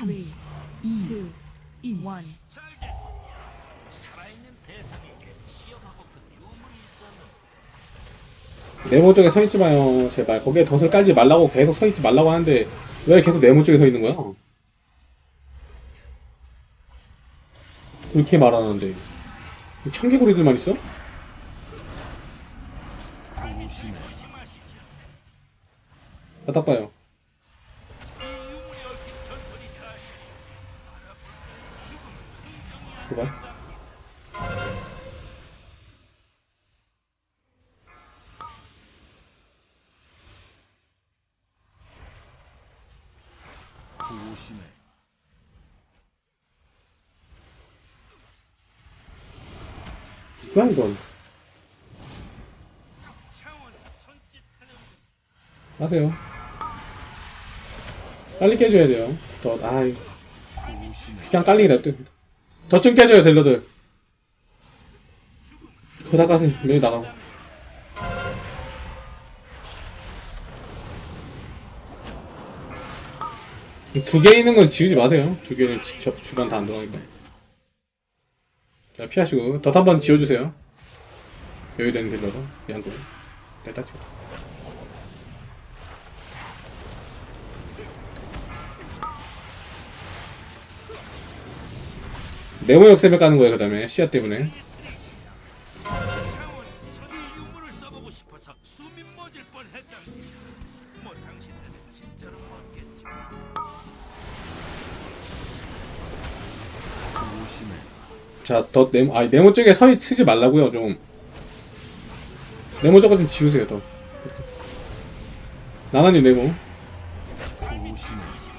3, 2, 1. 살아있는 대상에게 시험하고픈 유물이 있었는데 네모 쪽에 서 있지 마요 제발 거기에 덫을 깔지 말라고 계속 서 있지 말라고 하는데 왜 계속 네모 쪽에 서 있는 거야? 그렇게 말하는데 청개구리들만 있어? 제발 조심해. 차원 손짓하는 하세요. 빨리 깨줘야 돼요. 더 아이. 조심해. 그냥 깔리게 냅둬 더좀 깨줘요 델러들. 그거 나가세요 메뉴 나가고. 두 개 있는 건 지우지 마세요. 두 개는 지- 저- 주간 다안 들어가니까. 자 피하시고. 덧 한 번 지워주세요. 여유 되는 딜러로 양쪽 됐다. 지워 네모 역세을 까는 거예요 그 다음에 씨앗 때문에 차원 선의 유물을 써보고 싶어서 숨이 멎을 뻔했답니다. 뭐 당신들은 진짜로 먹겠지. 조심해. 자, 더 네모, 아니, 네모 쪽에 서 쓰지 말라고요 좀. 네모 저거 좀 지우세요, 더. 나나님 네모.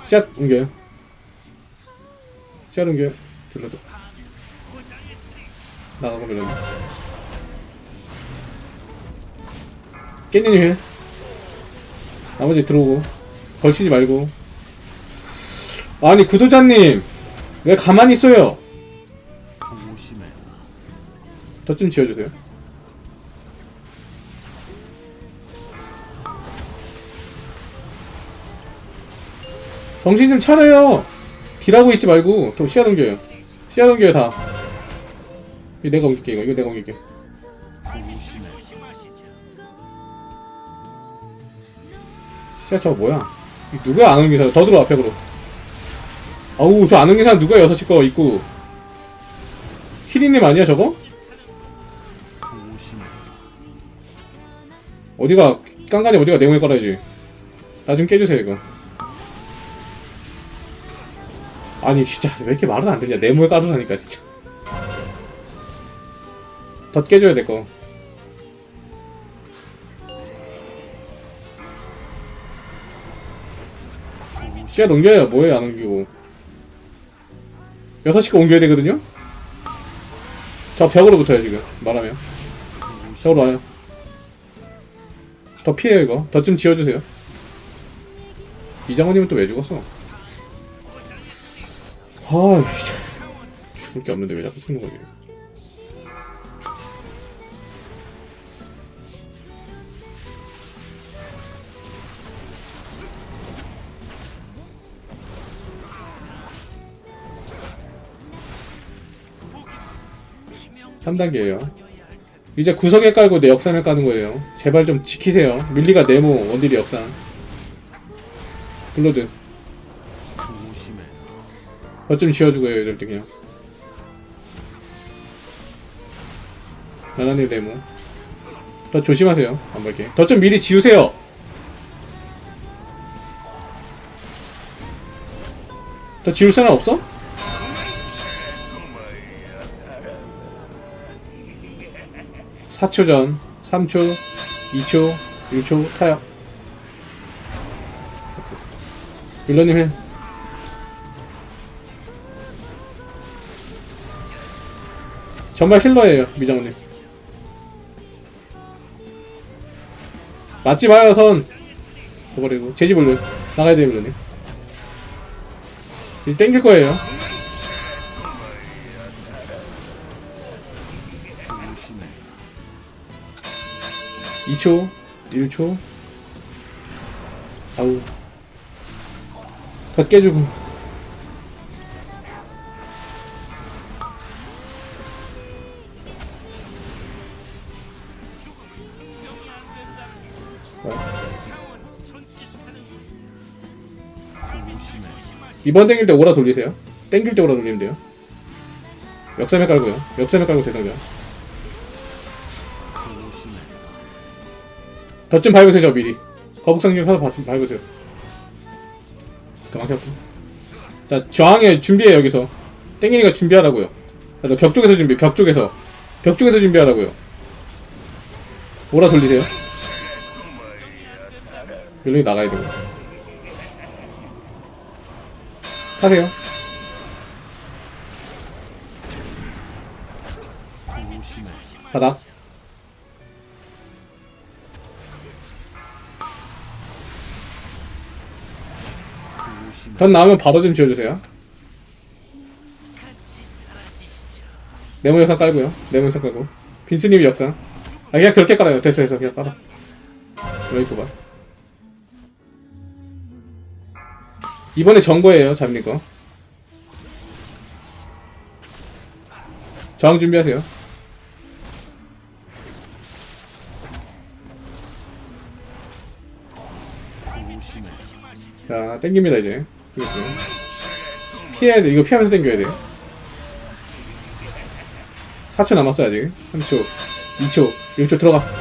씨앗 옮겨요. 씨앗 옮겨요. 들러도. 나가고 밀려. 깻잎 힐. 나머지 들어오고. 걸치지 말고. 아니, 구도자님! 왜 가만히 있어요? 조심해. 더좀 지어주세요. 정신 좀 차려요. 딜하고 있지 말고 또 씨앗 옮겨요. 씨앗 옮겨요 다. 이거 내가 옮길게 이거. 이거 내가 옮길게. 씨앗 저거 뭐야? 누가 안 옮긴 사람? 더 들어와 벽으로. 아우 저 안 옮긴 사람 누가 여섯 시 거 있고. 키리님 아니야 저거? 어디가 깐간이 어디가 내용에 깔아야지. 나 좀 깨주세요 이거. 아니 진짜 왜 이렇게 말은 안 되냐 네모에 깔으라니까 진짜. 덧 깨줘야 될 거. 씨앗 옮겨야 뭐해 안 옮기고. 여섯 시거 옮겨야 되거든요. 저 벽으로 붙어요 지금 말하면. 벽으로 와요. 더 피해요 이거 더 좀 지워주세요 이장호님은 또 왜 죽었어? 아 죽을 게 없는데 왜 자꾸 죽는 거지 삼단계예요 이제 구석에 깔고 내 역산을 까는 거예요. 제발 좀 지키세요. 밀리가 네모, 원딜이 역산. 블러드. 어쩜 지워주고요, 이럴 때 그냥. 나나님 네모. 더 조심하세요. 안 볼게. 더 좀 미리 지우세요. 더 지울 사람 없어? 사초 전, 3초, 2초, 1초, 타요. 빌런님 해. 정말 힐러예요, 미장님. 맞지 마요, 선. 버리고 제지 볼래. 나가야 돼요, 빌런님. 이제 땡길 거예요. 2초, 1초. 아우. 다 깨주고. 이번 땡길 때 오라 돌리세요. 땡길 때 오라 돌리면 돼요. 역삼에 깔고요. 역삼에 깔고 대상자. 덧좀 밟으세요, 저 미리. 거북상님 하나 봐- 좀 밟으세요. 도망쳤고. 자, 저항에 준비해, 여기서. 땡기니까 준비하라고요. 자, 너벽 쪽에서 준비, 벽 쪽에서. 벽 쪽에서 준비하라고요. 오라 돌리세요. 율링이 나가야 되고. 하세요. 바닥. 던 나오면 바로 좀 지워주세요. 네모 역상 깔고요. 네모 역상 깔고. 빈스님이 역상. 아 그냥 그렇게 깔아요. 됐어 됐어 그냥 깔아. 여기 봐. 이번에 정거예요 잡는 거. 저항 준비하세요. 땡깁니다 이제. 죽였어요. 피해야 돼. 이거 피하면서 땡겨야 돼. 4초 남았어요 아직. 3초, 2초, 1초 들어가.